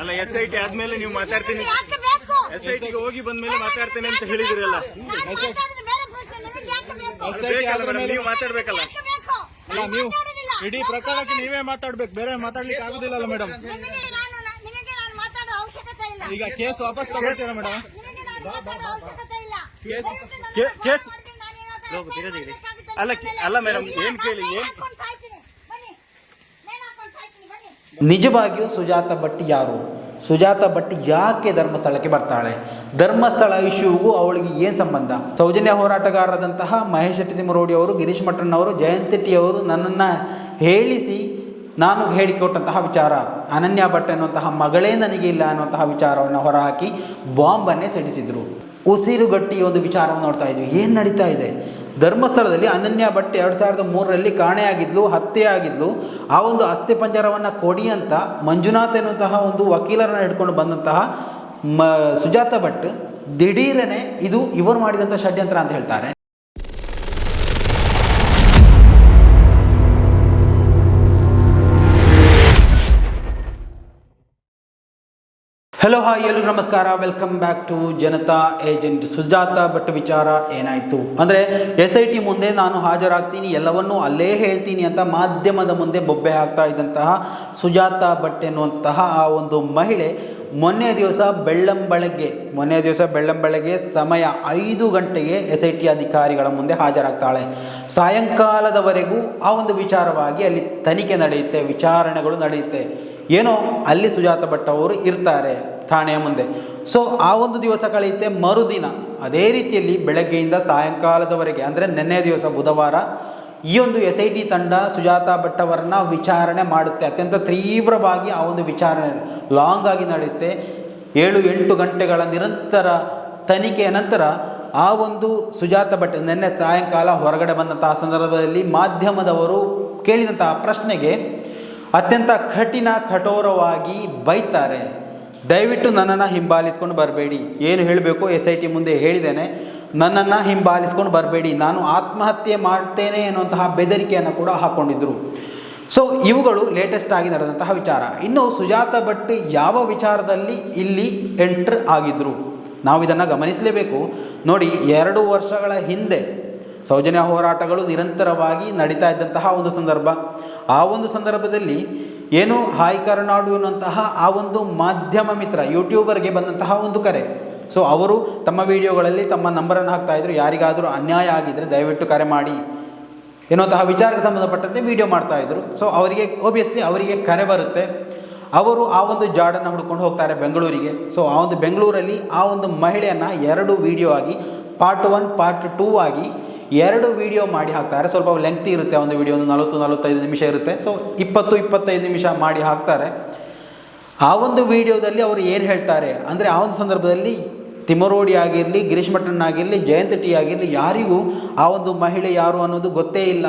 ಅಲ್ಲ S I T ಆದ್ಮೇಲೆ ನೀವು ಮಾತಾಡ್ತೀನಿ. ಯಾಕೆ ಬೇಕು? ಎಸ್ ಐ ಟಿಗೆ ಹೋಗಿ ಬಂದ್ಮೇಲೆ ಮಾತಾಡ್ತೇನೆ ಅಂತ ಹೇಳಿದ್ರಲ್ಲ. ನೀವು ಮಾತಾಡ್ಬೇಕಲ್ಲ. ಯಾಕೆ ಬೇಕು? ಅಲ್ಲ ನೀವು. ಇಡೀ ಪ್ರಕರಣಕ್ಕೆ ನೀವೇ ಮಾತಾಡ್ಬೇಕು ಬೇರೆ ಮಾತಾಡ್ಲಿಕ್ಕೆ ಆಗುದಿಲ್ಲಲ್ಲ ಮೇಡಮ್ ನಿನಗೆ ನಾನು ನಾನು ಮಾತಾಡೋ ಅವಶ್ಯಕತೆ ಇಲ್ಲ. ಈಗ ಕೇಸ್ ವಾಪಸ್ ತಗೊಳ್ತೀರಾ ಮೇಡಮ್ ನಿನಗೆ ನಾನು ಮಾತಾಡೋ ಅವಶ್ಯಕತೆ ಇಲ್ಲ. ಕೇಸ್- ಅಲ್ಲ, ಅಲ್ಲ ಮೇಡಮ್, ಏನ್ ಕೇಳಿ, ಏನ್- ನಿಜವಾಗಿಯೂ ಸುಜಾತ ಭಟ್ ಯಾರು? ಸುಜಾತ ಭಟ್ ಯಾಕೆ ಧರ್ಮಸ್ಥಳಕ್ಕೆ ಬರ್ತಾಳೆ? ಧರ್ಮಸ್ಥಳ ಇಶ್ಯೂಗೂ ಅವಳಿಗೆ ಏನು ಸಂಬಂಧ? ಸೌಜನ್ಯ ಹೋರಾಟಗಾರರಾದಂತಹ ಮಹೇಶ್ ಶೆಟ್ಟಿ ತಿಮ್ಮರೋಡಿ ಅವರು, ಗಿರೀಶ್ ಮಠಣ್ಣವರು ಜಯಂತ್ ಶೆಟ್ಟಿ ಅವರು ನನ್ನನ್ನು ಹೇಳಿಸಿ ನಾನು ಹೇಳಿಕೊಟ್ಟಂತಹ ವಿಚಾರ. ಅನನ್ಯ ಭಟ್ ಅನ್ನುವಂತಹ ಮಗಳೇ ನನಗೆ ಇಲ್ಲ ಅನ್ನುವಂತಹ ವಿಚಾರವನ್ನು ಹೊರಹಾಕಿ ಬಾಂಬನ್ನೇ ಸಿಡಿಸಿದರು. ಉಸಿರುಗಟ್ಟಿ ಒಂದು ವಿಚಾರವನ್ನು ನೋಡ್ತಾ ಇದ್ವಿ. ಏನು ನಡೀತಾ ಇದೆ? ಧರ್ಮಸ್ಥಳದಲ್ಲಿ ಅನನ್ಯ ಭಟ್ ಎರಡು ಸಾವಿರದ ಮೂರರಲ್ಲಿ ಕಾಣೆಯಾಗಿದ್ಲು, ಹತ್ಯೆಯಾಗಿದ್ಲು. ಆ ಒಂದು ಅಸ್ಥಿಪಂಜರವನ್ನು ಕೊಡಿ ಅಂತ ಮಂಜುನಾಥ್ ಎನ್ನುವಂತಹ ಒಂದು ವಕೀಲರನ್ನು ಹಿಡ್ಕೊಂಡು ಬಂದಂತಹ ಮ, ಸುಜಾತ ಭಟ್ ದಿಢೀರನೆ ಇದು ಇವರು ಮಾಡಿದಂಥ ಷಡ್ಯಂತ್ರ ಅಂತ ಹೇಳ್ತಾರೆ. ಹಲೋ ಹಾಯ್ ಎಲ್ಲರೂ ನಮಸ್ಕಾರ. Welcome back to Janata agent Sujata Bhat ವಿಚಾರ ಏನಾಯಿತು? ಅಂದರೆ ಎಸ್ ಐ ಟಿ ಮುಂದೆ ನಾನು ಹಾಜರಾಗ್ತೀನಿ, ಎಲ್ಲವನ್ನೂ ಅಲ್ಲೇ ಹೇಳ್ತೀನಿ ಅಂತ ಮಾಧ್ಯಮದ ಮುಂದೆ ಬೊಬ್ಬೆ ಹಾಕ್ತಾ ಇದ್ದಂತಹ ಸುಜಾತ ಭಟ್ ಎನ್ನುವಂತಹ ಆ ಒಂದು ಮಹಿಳೆ ಮೊನ್ನೆ ದಿವಸ ಬೆಳ್ಳಂಬೆಳಗ್ಗೆ ಮೊನ್ನೆ ದಿವಸ ಬೆಳ್ಳಂಬೆಳಗ್ಗೆ ಸಮಯ ಐದು ಗಂಟೆಗೆ ಎಸ್ ಐ ಟಿ ಅಧಿಕಾರಿಗಳ ಮುಂದೆ ಹಾಜರಾಗ್ತಾಳೆ. ಸಾಯಂಕಾಲದವರೆಗೂ ಆ ಒಂದು ವಿಚಾರವಾಗಿ ಅಲ್ಲಿ ತನಿಖೆ ನಡೆಯುತ್ತೆ, ವಿಚಾರಣೆಗಳು ನಡೆಯುತ್ತೆ. ಏನೋ ಅಲ್ಲಿ ಸುಜಾತ ಭಟ್ ಅವರು ಇರ್ತಾರೆ ಠಾಣೆಯ ಮುಂದೆ. ಸೊ ಆ ಒಂದು ದಿವಸ ಕಳೆಯುತ್ತೆ ಮರುದಿನ. ಅದೇ ರೀತಿಯಲ್ಲಿ ಬೆಳಗ್ಗೆಯಿಂದ ಸಾಯಂಕಾಲದವರೆಗೆ, ಅಂದರೆ ನಿನ್ನೆ ದಿವಸ ಬುಧವಾರ, ಈ ಒಂದು ಎಸ್ ಐ ಟಿ ತಂಡ ಸುಜಾತ ಭಟ್ ಅವರನ್ನ ವಿಚಾರಣೆ ಮಾಡುತ್ತೆ. ಅತ್ಯಂತ ತೀವ್ರವಾಗಿ ಆ ಒಂದು ವಿಚಾರಣೆ ಲಾಂಗ್ ಆಗಿ ನಡೆಯುತ್ತೆ. ಏಳು, ಎಂಟು ಗಂಟೆಗಳ ನಿರಂತರ ತನಿಖೆಯ ನಂತರ ಆ ಒಂದು ಸುಜಾತ ಭಟ್ ನಿನ್ನೆ ಸಾಯಂಕಾಲ ಹೊರಗಡೆ ಬಂದಂತಹ ಸಂದರ್ಭದಲ್ಲಿ ಮಾಧ್ಯಮದವರು ಕೇಳಿದಂತಹ ಪ್ರಶ್ನೆಗೆ ಅತ್ಯಂತ ಕಠಿಣ, ಕಠೋರವಾಗಿ ಬೈತಾರೆ. ದಯವಿಟ್ಟು ನನ್ನನ್ನು ಹಿಂಬಾಲಿಸ್ಕೊಂಡು ಬರಬೇಡಿ. ಏನು ಹೇಳಬೇಕು? ಎಸ್ ಐ ಟಿ ಮುಂದೆ ಹೇಳಿದ್ದೇನೆ. ನನ್ನನ್ನು ಹಿಂಬಾಲಿಸ್ಕೊಂಡು ಬರಬೇಡಿ. ನಾನು ಆತ್ಮಹತ್ಯೆ ಮಾಡ್ತೇನೆ ಅನ್ನುವಂತಹ ಬೆದರಿಕೆಯನ್ನು ಕೂಡ ಹಾಕ್ಕೊಂಡಿದ್ರು ಸೊ ಇವುಗಳು ಲೇಟೆಸ್ಟ್ ಆಗಿ ನಡೆದಂತಹ ವಿಚಾರ. ಇನ್ನು ಸುಜಾತ ಭಟ್ ಯಾವ ವಿಚಾರದಲ್ಲಿ ಇಲ್ಲಿ ಎಂಟ್ರ್ ಆಗಿದ್ದರು ನಾವು ಇದನ್ನು ಗಮನಿಸಲೇಬೇಕು. ನೋಡಿ, ಎರಡು ವರ್ಷಗಳ ಹಿಂದೆ ಸೌಜನ್ಯ ಹೋರಾಟಗಳು ನಿರಂತರವಾಗಿ ನಡೀತಾ ಇದ್ದಂತಹ ಒಂದು ಸಂದರ್ಭ. ಆ ಒಂದು ಸಂದರ್ಭದಲ್ಲಿ ಏನು ಹಾಯ್ ಕರ್ನಾಡು ಎನ್ನುವಂತಹ ಆ ಒಂದು ಮಾಧ್ಯಮ ಮಿತ್ರ, ಯೂಟ್ಯೂಬರ್ಗೆ ಬಂದಂತಹ ಒಂದು ಕರೆ. ಸೊ ಅವರು ತಮ್ಮ ವಿಡಿಯೋಗಳಲ್ಲಿ ತಮ್ಮ ನಂಬರನ್ನು ಹಾಕ್ತಾ ಇದ್ರು. ಯಾರಿಗಾದರೂ ಅನ್ಯಾಯ ಆಗಿದ್ದರೆ ದಯವಿಟ್ಟು ಕರೆ ಮಾಡಿ ಎನ್ನುವಂತಹ ವಿಚಾರಕ್ಕೆ ಸಂಬಂಧಪಟ್ಟಂತೆ ವಿಡಿಯೋ ಮಾಡ್ತಾ ಇದ್ರು. ಸೊ ಅವರಿಗೆ ಓಬಿಯಸ್ಲಿ ಅವರಿಗೆ ಕರೆ ಬರುತ್ತೆ. ಅವರು ಆ ಒಂದು ಜಾಡನ್ನು ಹುಡ್ಕೊಂಡು ಹೋಗ್ತಾರೆ ಬೆಂಗಳೂರಿಗೆ. ಸೊ ಆ ಒಂದು ಬೆಂಗಳೂರಲ್ಲಿ ಆ ಒಂದು ಮಹಿಳೆಯನ್ನು ಎರಡು ವಿಡಿಯೋ ಆಗಿ ಪಾರ್ಟ್ ಒನ್ ಪಾರ್ಟ್ ಟೂ ಆಗಿ ಎರಡು ವಿಡಿಯೋ ಮಾಡಿ ಹಾಕ್ತಾರೆ. ಸ್ವಲ್ಪ ಲೆಂಗ್ತಿ ಇರುತ್ತೆ, ಒಂದು ವಿಡಿಯೋ ಒಂದು ನಲವತ್ತು, ನಲವತ್ತೈದು ನಿಮಿಷ ಇರುತ್ತೆ. ಸೊ ಇಪ್ಪತ್ತು, ಇಪ್ಪತ್ತೈದು ನಿಮಿಷ ಮಾಡಿ ಹಾಕ್ತಾರೆ. ಆ ಒಂದು ವಿಡಿಯೋದಲ್ಲಿ ಅವರು ಏನು ಹೇಳ್ತಾರೆ? ಅಂದರೆ ಆ ಒಂದು ಸಂದರ್ಭದಲ್ಲಿ ತಿಮರೋಡಿ ಆಗಿರಲಿ, ಗಿರೀಶ್ ಮಠನ್ ಆಗಿರಲಿ, ಜಯಂತ್ ಟಿ ಆಗಿರಲಿ, ಯಾರಿಗೂ ಆ ಒಂದು ಮಹಿಳೆ ಯಾರು ಅನ್ನೋದು ಗೊತ್ತೇ ಇಲ್ಲ.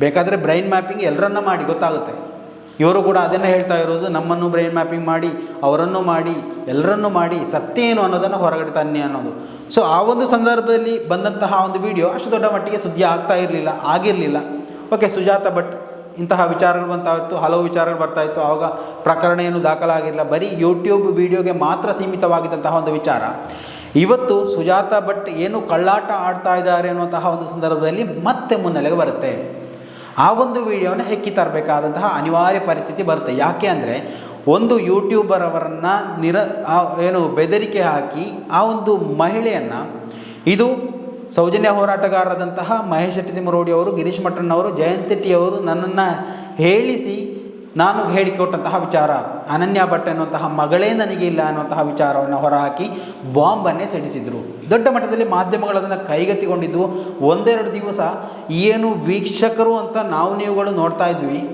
ಬೇಕಾದರೆ ಬ್ರೈನ್ ಮ್ಯಾಪಿಂಗ್ ಎಲ್ಲರನ್ನ ಮಾಡಿ, ಗೊತ್ತಾಗುತ್ತೆ. ಇವರು ಕೂಡ ಅದನ್ನೇ ಹೇಳ್ತಾ ಇರೋದು, ನಮ್ಮನ್ನು ಬ್ರೈನ್ ಮ್ಯಾಪಿಂಗ್ ಮಾಡಿ, ಅವರನ್ನು ಮಾಡಿ, ಎಲ್ಲರನ್ನು ಮಾಡಿ, ಸತ್ಯ ಏನು ಅನ್ನೋದನ್ನು ಹೊರಗಡೆ ತನ್ನಿ ಅನ್ನೋದು. ಸೊ ಆ ಒಂದು ಸಂದರ್ಭದಲ್ಲಿ ಬಂದಂತಹ ಒಂದು ವಿಡಿಯೋ ಅಷ್ಟು ದೊಡ್ಡ ಮಟ್ಟಿಗೆ ಸುದ್ದಿ ಆಗ್ತಾ ಇರಲಿಲ್ಲ, ಆಗಿರಲಿಲ್ಲ. ಓಕೆ ಸುಜಾತ ಭಟ್, ಇಂತಹ ವಿಚಾರಗಳು ಬರ್ತಾ ಇತ್ತು, ಹಲವು ವಿಚಾರಗಳು ಬರ್ತಾ ಇತ್ತು, ಆವಾಗ ಪ್ರಕರಣ ಏನು ದಾಖಲಾಗಿರಲಿಲ್ಲ ಬರೀ ಯೂಟ್ಯೂಬ್ ವಿಡಿಯೋಗೆ ಮಾತ್ರ ಸೀಮಿತವಾಗಿದ್ದಂತಹ ಒಂದು ವಿಚಾರ. ಇವತ್ತು ಸುಜಾತ ಭಟ್ ಏನು ಕಳ್ಳಾಟ ಆಡ್ತಾ ಇದ್ದಾರೆ ಅನ್ನುವಂತಹ ಒಂದು ಸಂದರ್ಭದಲ್ಲಿ ಮತ್ತೆ ಮುನ್ನೆಲೆಗೆ ಬರುತ್ತೆ. ಆ ಒಂದು ವಿಡಿಯೋನ ಹೆಕ್ಕಿ ತರಬೇಕಾದಂತಹ ಅನಿವಾರ್ಯ ಪರಿಸ್ಥಿತಿ ಬರುತ್ತೆ. ಯಾಕೆ ಅಂದರೆ ಒಂದು ಯೂಟ್ಯೂಬರ್ ಅವರನ್ನು ನಿರ ಏನು ಬೆದರಿಕೆ ಹಾಕಿ ಆ ಒಂದು ಮಹಿಳೆಯನ್ನು ಇದು ಸೌಜನ್ಯ ಹೋರಾಟಗಾರರಾದಂತಹ ಮಹೇಶ್ ಶೆಟ್ಟಿ ತಿಮ್ಮರೋಡಿ ಅವರು, ಗಿರೀಶ್ ಮಠಣ್ಣವರು, ಜಯಂತ್ ಶೆಟ್ಟಿ ಅವರು ನನ್ನನ್ನು ಹೇಳಿಸಿ ನಾನು ಹೇಳಿಕೊಟ್ಟಂತಹ ವಿಚಾರ, ಅನನ್ಯ ಭಟ್ ಎನ್ನುವಂತಹ ಮಗಳೇ ನನಗೆ ಇಲ್ಲ ಅನ್ನುವಂತಹ ವಿಚಾರವನ್ನು ಹೊರಹಾಕಿ ಬಾಂಬನ್ನೇ ಸಿಡಿಸಿದರು. ದೊಡ್ಡ ಮಟ್ಟದಲ್ಲಿ ಮಾಧ್ಯಮಗಳು ಅದನ್ನು ಕೈಗೆತ್ತಿಕೊಂಡಿದ್ದು, ಒಂದೆರಡು ದಿವಸ ಏನು ವೀಕ್ಷಕರು ಅಂತ ನಾವು ನೀವುಗಳು ನೋಡ್ತಾ ಇದ್ವಿ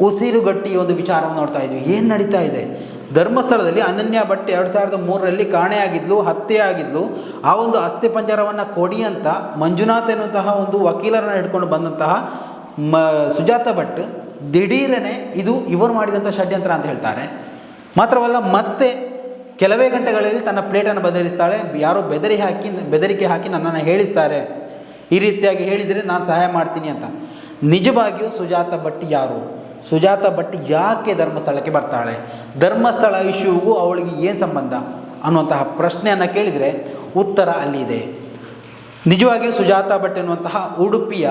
ಉಸಿರುಗಟ್ಟಿ ಒಂದು ವಿಚಾರವನ್ನು ನೋಡ್ತಾ ಇದ್ವಿ. ಏನು ನಡೀತಾ ಇದೆ? ಧರ್ಮಸ್ಥಳದಲ್ಲಿ ಅನನ್ಯ ಭಟ್ ಎರಡು ಸಾವಿರದ ಮೂರರಲ್ಲಿ ಕಾಣೆಯಾಗಿದ್ಲು ಹತ್ಯೆಯಾಗಿದ್ಲು ಆ ಒಂದು ಅಸ್ಥಿಪಂಜರವನ್ನು ಕೊಡಿ ಅಂತ ಮಂಜುನಾಥ್ ಎನ್ನುವಂತಹ ಒಂದು ವಕೀಲರನ್ನು ಹಿಡ್ಕೊಂಡು ಬಂದಂತಹ ಮ, ಸುಜಾತ ಭಟ್ ದಿಢೀರನೆ ಇದು ಇವರು ಮಾಡಿದಂಥ ಷಡ್ಯಂತ್ರ ಅಂತ ಹೇಳ್ತಾರೆ. ಮಾತ್ರವಲ್ಲ ಮತ್ತೆ ಕೆಲವೇ ಗಂಟೆಗಳಲ್ಲಿ ತನ್ನ ಪ್ಲೇಟನ್ನು ಬದಲಿಸ್ತಾಳೆ. ಯಾರೋ ಬೆದರಿ ಹಾಕಿ, ಬೆದರಿಕೆ ಹಾಕಿ ನನ್ನನ್ನು ಹೇಳಿಸ್ತಾರೆ. ಈ ರೀತಿಯಾಗಿ ಹೇಳಿದರೆ ನಾನು ಸಹಾಯ ಮಾಡ್ತೀನಿ ಅಂತ. ನಿಜವಾಗಿಯೂ ಸುಜಾತ ಭಟ್ಟಿ ಯಾರು? ಸುಜಾತ ಭಟ್ಟಿ ಯಾಕೆ ಧರ್ಮಸ್ಥಳಕ್ಕೆ ಬರ್ತಾಳೆ? ಧರ್ಮಸ್ಥಳ ಇಶ್ಯೂಗೂ ಅವಳಿಗೆ ಏನು ಸಂಬಂಧ? ಅನ್ನುವಂತಹ ಪ್ರಶ್ನೆಯನ್ನು ಕೇಳಿದರೆ ಉತ್ತರ ಅಲ್ಲಿದೆ. ನಿಜವಾಗಿಯೂ ಸುಜಾತ ಭಟ್ ಎನ್ನುವಂತಹ ಉಡುಪಿಯ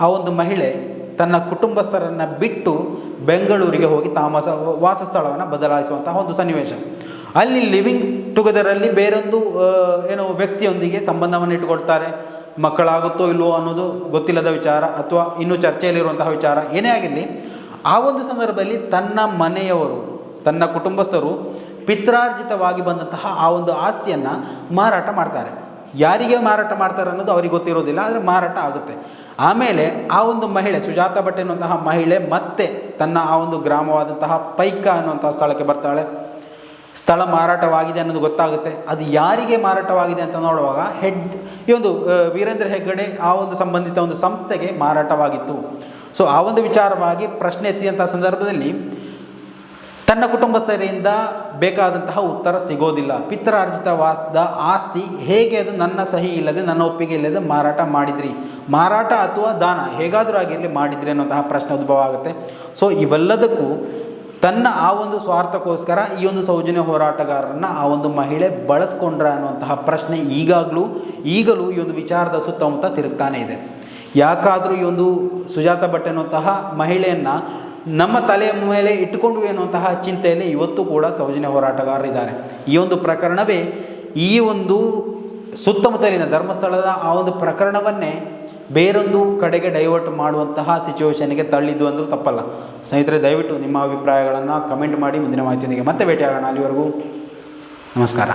ಆ ಒಂದು ಮಹಿಳೆ ತನ್ನ ಕುಟುಂಬಸ್ಥರನ್ನು ಬಿಟ್ಟು ಬೆಂಗಳೂರಿಗೆ ಹೋಗಿ ತಾಮಸ, ವಾಸಸ್ಥಳವನ್ನು ಬದಲಾಯಿಸುವಂತಹ ಒಂದು ಸನ್ನಿವೇಶ. ಅಲ್ಲಿ ಲಿವಿಂಗ್ ಟುಗೆದರಲ್ಲಿ ಬೇರೊಂದು ಏನು ವ್ಯಕ್ತಿಯೊಂದಿಗೆ ಸಂಬಂಧವನ್ನು ಇಟ್ಟುಕೊಳ್ತಾರೆ. ಮಕ್ಕಳಾಗುತ್ತೋ ಇಲ್ಲವೋ ಅನ್ನೋದು ಗೊತ್ತಿಲ್ಲದ ವಿಚಾರ ಅಥವಾ ಇನ್ನೂ ಚರ್ಚೆಯಲ್ಲಿರುವಂತಹ ವಿಚಾರ ಏನೇ ಆಗಿರಲಿ, ಆ ಒಂದು ಸಂದರ್ಭದಲ್ಲಿ ತನ್ನ ಮನೆಯವರು, ತನ್ನ ಕುಟುಂಬಸ್ಥರು ಪಿತ್ರಾರ್ಜಿತವಾಗಿ ಬಂದಂತಹ ಆ ಒಂದು ಆಸ್ತಿಯನ್ನು ಮಾರಾಟ ಮಾಡ್ತಾರೆ. ಯಾರಿಗೆ ಮಾರಾಟ ಮಾಡ್ತಾರೆ ಅನ್ನೋದು ಅವ್ರಿಗೆ ಗೊತ್ತಿರೋದಿಲ್ಲ, ಆದರೆ ಮಾರಾಟ ಆಗುತ್ತೆ. ಆಮೇಲೆ ಆ ಒಂದು ಮಹಿಳೆ, ಸುಜಾತ ಭಟ್ ಎನ್ನುವಂತಹ ಮಹಿಳೆ ಮತ್ತೆ ತನ್ನ ಆ ಒಂದು ಗ್ರಾಮವಾದಂತಹ ಪೈಕ ಅನ್ನುವಂತಹ ಸ್ಥಳಕ್ಕೆ ಬರ್ತಾಳೆ. ಸ್ಥಳ ಮಾರಾಟವಾಗಿದೆ ಅನ್ನೋದು ಗೊತ್ತಾಗುತ್ತೆ. ಅದು ಯಾರಿಗೆ ಮಾರಾಟವಾಗಿದೆ ಅಂತ ನೋಡುವಾಗ ಹೆಡ್ ಈ ಒಂದು ವೀರೇಂದ್ರ ಹೆಗ್ಗಡೆ ಆ ಒಂದು ಸಂಬಂಧಿತ ಒಂದು ಸಂಸ್ಥೆಗೆ ಮಾರಾಟವಾಗಿತ್ತು. ಸೊ ಆ ಒಂದು ವಿಚಾರವಾಗಿ ಪ್ರಶ್ನೆ ಎತ್ತಿದಂಥ ಸಂದರ್ಭದಲ್ಲಿ ತನ್ನ ಕುಟುಂಬ ಕುಟುಂಬಸ್ಥರಿಂದ ಬೇಕಾದಂತಹ ಉತ್ತರ ಸಿಗೋದಿಲ್ಲ. ಪಿತ್ರಾರ್ಜಿತ ವಾಸದ ಆಸ್ತಿ ಹೇಗೆ ಅದು ನನ್ನ ಸಹಿ ಇಲ್ಲದೆ ನನ್ನ ಒಪ್ಪಿಗೆ ಇಲ್ಲದೆ ಮಾರಾಟ ಮಾಡಿದ್ರಿ? ಮಾರಾಟ ಅಥವಾ ದಾನ ಹೇಗಾದರೂ ಆಗಿರಲಿ ಮಾಡಿದ್ರಿ ಅನ್ನೋಂತಹ ಪ್ರಶ್ನೆ ಉದ್ಭವ ಆಗುತ್ತೆ. ಸೊ ಇವೆಲ್ಲದಕ್ಕೂ ತನ್ನ ಆ ಒಂದು ಸ್ವಾರ್ಥಕ್ಕೋಸ್ಕರ ಈ ಒಂದು ಸೌಜನ್ಯ ಹೋರಾಟಗಾರರನ್ನ ಆ ಒಂದು ಮಹಿಳೆ ಬಳಸ್ಕೊಂಡ್ರ ಅನ್ನುವಂತಹ ಪ್ರಶ್ನೆ ಈಗಾಗಲೂ, ಈಗಲೂ ಈ ಒಂದು ವಿಚಾರದ ಸುತ್ತಮುತ್ತ ತಿರುಗ್ತಾನೆ ಇದೆ. ಯಾಕಾದರೂ ಈ ಒಂದು ಸುಜಾತ ಭಟ್ ಅನ್ನುವಂತಹ ಮಹಿಳೆಯನ್ನು ನಮ್ಮ ತಲೆಯ ಮೇಲೆ ಇಟ್ಟುಕೊಂಡು ಎನ್ನುವಂತಹ ಚಿಂತೆಯಲ್ಲಿ ಇವತ್ತು ಕೂಡ ಸೌಜನ್ಯ ಹೋರಾಟಗಾರರಿದ್ದಾರೆ. ಈ ಒಂದು ಪ್ರಕರಣವೇ ಈ ಒಂದು ಸುತ್ತಮುತ್ತಲಿನ ಧರ್ಮಸ್ಥಳದ ಆ ಒಂದು ಪ್ರಕರಣವನ್ನೇ ಬೇರೊಂದು ಕಡೆಗೆ ಡೈವರ್ಟ್ ಮಾಡುವಂತಹ ಸಿಚುವೇಶನ್ಗೆ ತಳ್ಳಿದ್ದು ಅಂದರೂ ತಪ್ಪಲ್ಲ. ಸ್ನೇಹಿತರೆ, ದಯವಿಟ್ಟು ನಿಮ್ಮ ಅಭಿಪ್ರಾಯಗಳನ್ನು ಕಮೆಂಟ್ ಮಾಡಿ ಮುಂದಿನ ಮಾಹಿತಿಯೊಂದಿಗೆ ಮತ್ತೆ ಭೇಟಿಯಾಗೋಣ. ಅಲ್ಲಿವರೆಗೂ ನಮಸ್ಕಾರ.